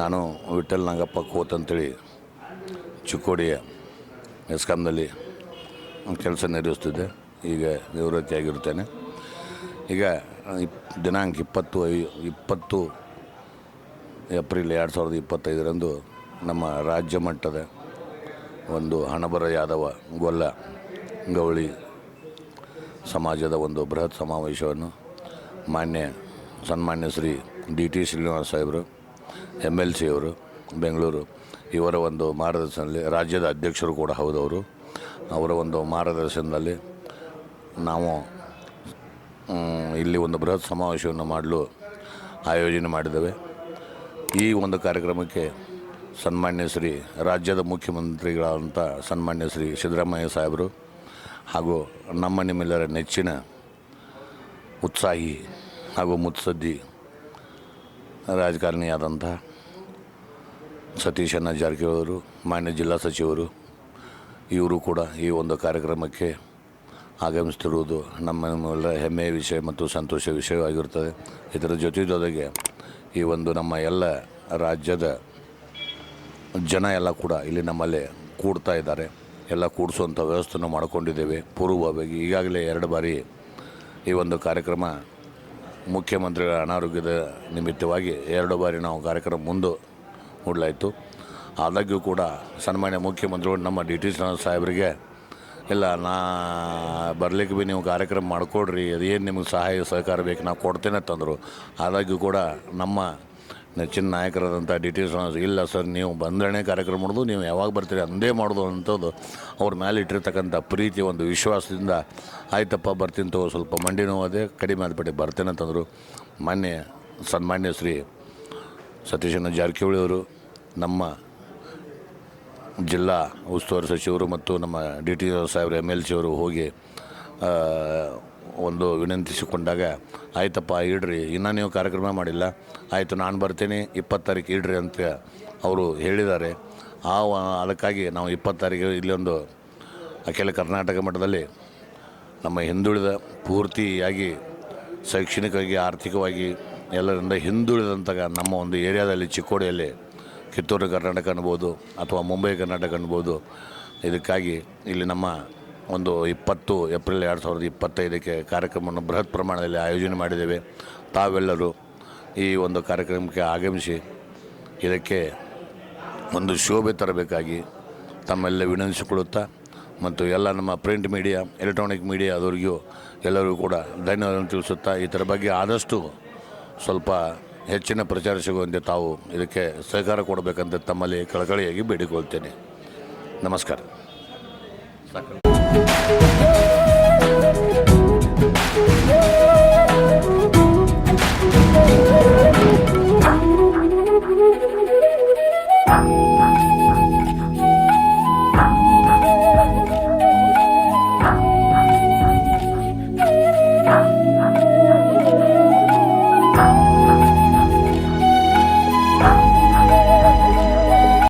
ನಾನು ವಿಠಲ್ ನಾಗಪ್ಪ ಕೋತ್ ಅಂತೇಳಿ ಚಿಕ್ಕೋಡಿಯ ಎಸ್ಕಾಮ್ನಲ್ಲಿ ಕೆಲಸ ನಿರ್ವಹಿಸ್ತಿದ್ದೆ. ಈಗ ನಿವೃತ್ತಿಯಾಗಿರ್ತೇನೆ ಈಗ ದಿನಾಂಕ ಇಪ್ಪತ್ತು ಐ, ಇಪ್ಪತ್ತು ಏಪ್ರಿಲ್ ಎರಡು ಸಾವಿರದ ಇಪ್ಪತ್ತೈದರಂದು ನಮ್ಮ ರಾಜ್ಯ ಮಟ್ಟದ ಒಂದು ಹಣಬರ ಯಾದವ ಗೊಲ್ಲ ಗೌಳಿ ಸಮಾಜದ ಒಂದು ಬೃಹತ್ ಸಮಾವೇಶವನ್ನು ಮಾನ್ಯ, ಸನ್ಮಾನ್ಯ ಶ್ರೀ ಡಿ ಟಿ ಶ್ರೀನಿವಾಸ ಸಾಹೇಬರು ಎಂ ಎಲ್ ಸಿ ಅವರು ಬೆಂಗಳೂರು, ಇವರ ಒಂದು ಮಾರ್ಗದರ್ಶನದಲ್ಲಿ ರಾಜ್ಯದ ಅಧ್ಯಕ್ಷರು ಕೂಡ ಹೌದವರು. ಅವರ ಒಂದು ಮಾರ್ಗದರ್ಶನದಲ್ಲಿ ನಾವು ಇಲ್ಲಿ ಒಂದು ಬೃಹತ್ ಸಮಾವೇಶವನ್ನು ಮಾಡಲು ಆಯೋಜನೆ ಮಾಡಿದ್ದೇವೆ. ಈ ಒಂದು ಕಾರ್ಯಕ್ರಮಕ್ಕೆ ಸನ್ಮಾನ್ಯ ಶ್ರೀ ರಾಜ್ಯದ ಮುಖ್ಯಮಂತ್ರಿಗಳಾದಂಥ ಸನ್ಮಾನ್ಯ ಶ್ರೀ ಸಿದ್ದರಾಮಯ್ಯ ಸಾಹೇಬರು ಹಾಗೂ ನಮ್ಮ ನಿಮ್ಮೆಲ್ಲರ ನೆಚ್ಚಿನ ಉತ್ಸಾಹಿ ಹಾಗೂ ಮುತ್ಸದ್ದಿ ರಾಜಕಾರಣಿಯಾದಂಥ ಸತೀಶಣ್ಣ ಜಾರಕಿಹೊಳಿ ಅವರು ಮಾನ್ಯ ಜಿಲ್ಲಾ ಸಚಿವರು, ಇವರು ಕೂಡ ಈ ಒಂದು ಕಾರ್ಯಕ್ರಮಕ್ಕೆ ಆಗಮಿಸ್ತಿರುವುದು ನಮ್ಮ ನಮ್ಮೆಲ್ಲ ಹೆಮ್ಮೆಯ ವಿಷಯ ಮತ್ತು ಸಂತೋಷ ವಿಷಯವಾಗಿರುತ್ತದೆ. ಇದರ ಜೊತೆ ಜೊತೆಗೆ ಈ ಒಂದು ನಮ್ಮ ಎಲ್ಲ ರಾಜ್ಯದ ಜನ ಎಲ್ಲ ಕೂಡ ಇಲ್ಲಿ ನಮ್ಮಲ್ಲಿ ಕೂಡ್ತಾ ಇದ್ದಾರೆ. ಎಲ್ಲ ಕೂಡಿಸುವಂಥ ವ್ಯವಸ್ಥೆಯನ್ನು ಮಾಡಿಕೊಂಡಿದ್ದೇವೆ. ಪೂರ್ವವಾಗಿ ಈಗಾಗಲೇ ಎರಡು ಬಾರಿ ಈ ಒಂದು ಕಾರ್ಯಕ್ರಮ ಮುಖ್ಯಮಂತ್ರಿಗಳ ಅನಾರೋಗ್ಯದ ನಿಮಿತ್ತವಾಗಿ ಎರಡು ಬಾರಿ ನಾವು ಕಾರ್ಯಕ್ರಮ ಮುಂದೆ ಹೂಡಲಾಯಿತು ಆದಾಗ್ಯೂ ಕೂಡ ಸನ್ಮಾನ್ಯ ಮುಖ್ಯಮಂತ್ರಿಗಳು ನಮ್ಮ ಡಿ ಟಿ ಸಾಹೇಬರಿಗೆ, ಇಲ್ಲ, ನಾ ಬರ್ಲಿಕ್ಕೆ ಭೀ ನೀವು ಕಾರ್ಯಕ್ರಮ ಮಾಡಿಕೊಡ್ರಿ, ಅದೇನು ನಿಮಗೆ ಸಹಾಯ ಸಹಕಾರ ಬೇಕು ನಾವು ಕೊಡ್ತೇನೆ ತಂದರು. ಆದಾಗ್ಯೂ ಕೂಡ ನಮ್ಮ ನೆಚ್ಚಿನ ನಾಯಕರಾದಂಥ ಡಿ ಟಿ ಇಲ್ಲ ಸರ್, ನೀವು ಬಂದ್ರೆ ಕಾರ್ಯಕ್ರಮ ಮಾಡೋದು, ನೀವು ಯಾವಾಗ ಬರ್ತೀರಿ ಅಂದೇ ಮಾಡೋದು ಅಂಥದ್ದು, ಅವ್ರ ಮೇಲೆ ಇಟ್ಟಿರ್ತಕ್ಕಂಥ ಪ್ರೀತಿ, ಒಂದು ವಿಶ್ವಾಸದಿಂದ, ಆಯ್ತಪ್ಪ, ಬರ್ತೀನಿ ತಗೋ, ಸ್ವಲ್ಪ ಮಂಡಿ ನೋವದೆ ಕಡಿಮೆ ಆದ್ಬಿಟ್ಟು ಬರ್ತೇನೆ ಅಂತಂದರು ಮಾನ್ಯ ಸನ್ಮಾನ್ಯ ಶ್ರೀ ಸತೀಶನ ಜಾರಕಿಹೊಳಿ ಅವರು, ನಮ್ಮ ಜಿಲ್ಲಾ ಉಸ್ತುವಾರಿ ಸಚಿವರು ಮತ್ತು ನಮ್ಮ ಡಿ ಟಿ ಸಾಹೇಬ್ರ ಎಂ ಎಲ್ ಸಿ ಅವರು ಹೋಗಿ ಒಂದು ವಿನಂತಿಸಿಕೊಂಡಾಗ, ಆಯ್ತಪ್ಪ, ಇಡ್ರಿ, ಇನ್ನೂ ನೀವು ಕಾರ್ಯಕ್ರಮ ಮಾಡಿಲ್ಲ. ಆಯಿತು, ನಾನು ಬರ್ತೀನಿ, ಇಪ್ಪತ್ತು ತಾರೀಕು ಇಡ್ರಿ ಅಂತ ಅವರು ಹೇಳಿದ್ದಾರೆ. ಆ ಅದಕ್ಕಾಗಿ ನಾವು ಇಪ್ಪತ್ತು ತಾರೀಕು ಇಲ್ಲೊಂದು ಅಖಿಲ ಕರ್ನಾಟಕ ಮಟ್ಟದಲ್ಲಿ ನಮ್ಮ ಹಿಂದುಳಿದ ಪೂರ್ತಿಯಾಗಿ, ಶೈಕ್ಷಣಿಕವಾಗಿ, ಆರ್ಥಿಕವಾಗಿ ಎಲ್ಲರಿಂದ ಹಿಂದುಳಿದಂಥ ನಮ್ಮ ಒಂದು ಏರಿಯಾದಲ್ಲಿ, ಚಿಕ್ಕೋಡಿಯಲ್ಲಿ, ಕಿತ್ತೂರು ಕರ್ನಾಟಕ ಅನ್ಬೋದು, ಅಥವಾ ಮುಂಬೈ ಕರ್ನಾಟಕ ಅನ್ಬೋದು, ಇದಕ್ಕಾಗಿ ಇಲ್ಲಿ ನಮ್ಮ ಒಂದು ಇಪ್ಪತ್ತು ಏಪ್ರಿಲ್ ಎರಡು ಸಾವಿರದ ಇಪ್ಪತ್ತೈದಕ್ಕೆ ಕಾರ್ಯಕ್ರಮವನ್ನು ಬೃಹತ್ ಪ್ರಮಾಣದಲ್ಲಿ ಆಯೋಜನೆ ಮಾಡಿದ್ದೇವೆ. ತಾವೆಲ್ಲರೂ ಈ ಒಂದು ಕಾರ್ಯಕ್ರಮಕ್ಕೆ ಆಗಮಿಸಿ ಇದಕ್ಕೆ ಒಂದು ಶೋಭೆ ತರಬೇಕಾಗಿ ತಮ್ಮೆಲ್ಲ ವಿನಂತಿಸಿಕೊಳ್ಳುತ್ತಾ ಮತ್ತು ಎಲ್ಲ ನಮ್ಮ ಪ್ರಿಂಟ್ ಮೀಡಿಯಾ, ಎಲೆಕ್ಟ್ರಾನಿಕ್ ಮೀಡಿಯಾದವರಿಗೂ ಎಲ್ಲರಿಗೂ ಕೂಡ ಧನ್ಯವಾದ ತಿಳಿಸುತ್ತಾ ಇದರ ಬಗ್ಗೆ ಆದಷ್ಟು ಸ್ವಲ್ಪ ಹೆಚ್ಚಿನ ಪ್ರಚಾರ ಸಿಗುವಂತೆ ತಾವು ಇದಕ್ಕೆ ಸಹಕಾರ ಕೊಡಬೇಕಂತ ತಮ್ಮಲ್ಲಿ ಕಳಕಳಿಯಾಗಿ ಬೇಡಿಕೊಳ್ತೇನೆ ನಮಸ್ಕಾರ. sakın.